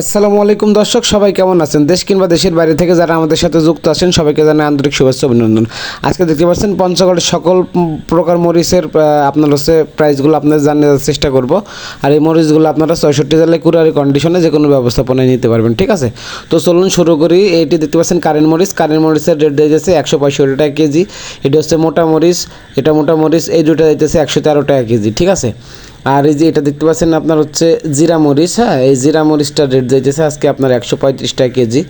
আসসালামু আলাইকুম দর্শক, সবাই কেমন আছেন? দেশ কিংবা দেশের বাইরে থেকে যারা আমাদের সাথে যুক্ত আছেন, সবাইকে জানাই আন্তরিক শুভেচ্ছা অভিনন্দন। আজকে দেখতে পাচ্ছেন পঞ্চগড়ের সকল প্রকার মরিচের আপনার হচ্ছে প্রাইসগুলো আপনাদের জানিয়ে দেওয়ার চেষ্টা করব। আর এই মরিচগুলো আপনারা ছয়ষট্টি জেলায় কুরারি কন্ডিশনে যে কোনো ব্যবস্থাপনায় নিতে পারবেন, ঠিক আছে? তো চলুন শুরু করি। এইটি দেখতে পাচ্ছেন কারেন্ট মরিচ। কারেন্ট মরিচের রেট দিয়ে যাচ্ছে একশো পঁয়ষট্টি টাকা কেজি। এটা হচ্ছে মোটা মরিচ। এটা মোটা মরিচ, এই দুটো দিতেছে একশো তেরো টাকা কেজি, ঠিক আছে? আর এই যে এটা দেখতে পাচ্ছেন আপনার হচ্ছে জিরা মরিচ হ্যাঁ? এই জিরা মরিচটার রেট যাইতেছে আজকে আপনার একশো পঁয়ত্রিশ টাকা কেজি।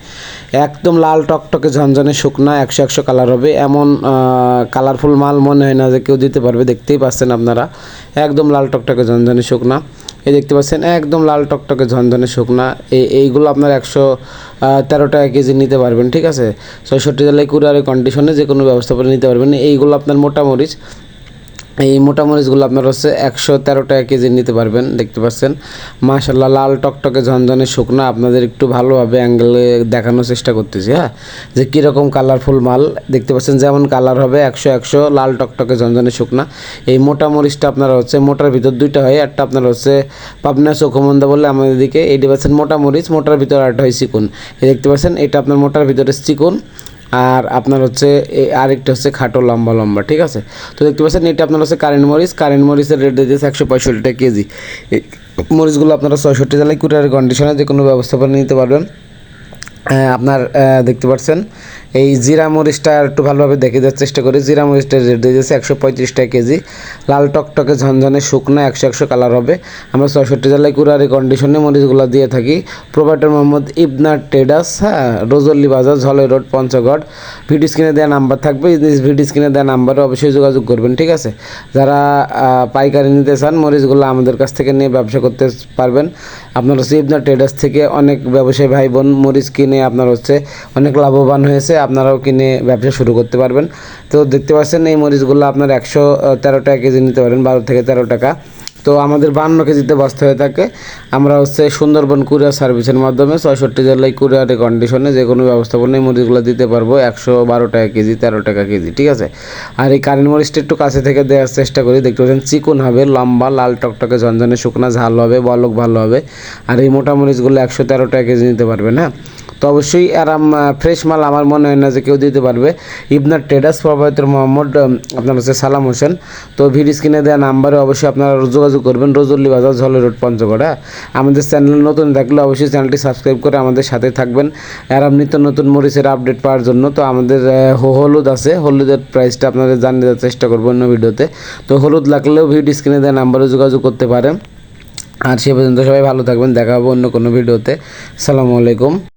একদম লাল টকটকে ঝনঝনে শুকনা, একশো একশো কালার হবে। এমন কালারফুল মাল মনে হয় না যে কেউ দিতে পারবে, দেখতেই পাচ্ছেন আপনারা। একদম লাল টকটকে ঝনঝনে শুকনা। এই দেখতে পাচ্ছেন, একদম লাল টকটকে ঝনঝনে শুকনা। এই এইগুলো আপনার একশো তেরো টাকা কেজি নিতে পারবেন, ঠিক আছে? ছয়ষট্টি জেলায় কুরিয়ারের কন্ডিশনে যে কোনো ব্যবস্থাপনা নিতে পারবেন। এইগুলো আপনার মোটা মরিচ। এই মোটা মরিচগুলো আপনার হচ্ছে একশো তেরো টাকা কেজি নিতে পারবেন, দেখতে পাচ্ছেন। মাশাল্লাহ লাল টকটকে ঝনঝনে শুকনা, আপনাদের একটু ভালোভাবে অ্যাঙ্গেলে দেখানোর চেষ্টা করতেছি হ্যাঁ? যে কীরকম কালারফুল মাল, দেখতে পাচ্ছেন যেমন কালার হবে একশো একশো, লাল টকটকে ঝনঝনে শুকনা। এই মোটা মরিচটা আপনারা হচ্ছে মোটার ভিতর দুইটা হয়, একটা আপনার হচ্ছে পাবনা চোখমন্দা বলে আমাদের দিকে, এইটি পাচ্ছেন মোটা মরিচ, মোটার ভিতরে একটা হয় চিকুন। দেখতে পাচ্ছেন, এটা আপনার মোটার ভিতরে চিকুন। আর আপনার হচ্ছে আরেকটা হচ্ছে খাটো লম্বা লম্বা, ঠিক আছে? তো দেখতে পাচ্ছেন, এটা আপনার হচ্ছে কারেন্ট মরিচ। কারেন্ট মরিচের রেট দিয়েছে একশো পঁয়ষট্টি টাকা কেজি মরিচগুলো আপনারা ছয়ষট্টি জেলায় কুরিয়ার কন্ডিশনে যে কোনো ব্যবস্থাপনা নিতে পারবেন। আপনার দেখতে পাচ্ছেন এই জিরা মরিচটা একটু ভালোভাবে দেখে দেওয়ার চেষ্টা করি। জিরা মরিচটা রেট দিয়ে দিয়েছে একশো পঁয়ত্রিশ টাকা কেজি। লাল টকটকে ঝনঝনে শুকনো একশো একশো কালার হবে। আমরা ছয়ষট্টি জেলায় কুরারি কন্ডিশনে মরিচগুলো দিয়ে থাকি। প্রোভাইডার মোহাম্মদ ইবনা ট্রেডার্স হ্যাঁ রোজল্লি বাজার, ঝলাই রোড, পঞ্চগড়। ভিডিও স্ক্রিনে দেওয়া নাম্বার থাকবে। ভিডিও স্ক্রিনে দেওয়া নাম্বারে অবশ্যই যোগাযোগ করবেন, ঠিক আছে? যারা পাইকারি নিতে চান, মরিচগুলো আমাদের কাছ থেকে নিয়ে ব্যবসা করতে পারবেন। আপনার হচ্ছে ইবনা ট্রেডার্স থেকে অনেক ব্যবসায়ী ভাই বোন মরিচ কিনে আপনার হচ্ছে অনেক লাভবান হয়েছে, আপনারাও কিনে ব্যবসা শুরু করতে পারবেন। তো দেখতে পাচ্ছেন এই মরিচগুলো আপনার একশো তেরো টাকা কেজি নিতে পারেন, বারো থেকে তেরো টাকা। তো আমাদের বান্ন কেজিতে বস্তা হয়ে থাকে। আমরা হচ্ছে সুন্দরবন কুরিয়ার সার্ভিসের মাধ্যমে ছয়ষট্টি জেলায় কুরিয়ারের কন্ডিশনে যে কোনো ব্যবস্থাপনায় মরিচগুলো দিতে পারব। একশো বারো টাকা কেজি, তেরো টাকা কেজি, ঠিক আছে? আর এই কারেন্ট মরিচটা একটু কাছে থেকে দেওয়ার চেষ্টা করি। দেখতে পাচ্ছেন চিকুন হবে, লম্বা, লাল টকটকে ঝনঝনে শুকনা, ঝাল হবে, বলক ভালো হবে। আর এই মোটা মরিচগুলো একশো তেরো টাকা কেজি নিতে পারবেন হ্যাঁ? তো অবশ্যই আরাম ফ্রেশ মাল আমার মনে হয় না যে কেউ দিতে পারবে। ইবনার ট্রেডার্স প্রভাবিতর মোহাম্মদ আপনার হচ্ছে সালাম হোসেন। তো ভিডিও স্ক্রিনে দেওয়া নাম্বারে অবশ্যই আপনারা যোগাযোগ করবেন রোজুল্লি বাজার, ঝলে রোড, পঞ্চগড় হ্যাঁ? আমাদের চ্যানেল নতুন থাকলে অবশ্যই চ্যানেলটি সাবস্ক্রাইব করে আমাদের সাথে থাকবেন। আরাম নিত্য নতুন মরিচের আপডেট পাওয়ার জন্য। তো আমাদের হলুদ আছে। হলুদের প্রাইসটা আপনাদের জানিয়ে দেওয়ার চেষ্টা করব অন্য ভিডিওতে। তো হলুদ লাগলেও ভিডিও স্ক্রিনে দেওয়া নাম্বারে যোগাযোগ করতে পারেন। আর সে পর্যন্ত সবাই ভালো থাকবেন। দেখা হবে অন্য কোনো ভিডিওতে। সালামু আলাইকুম।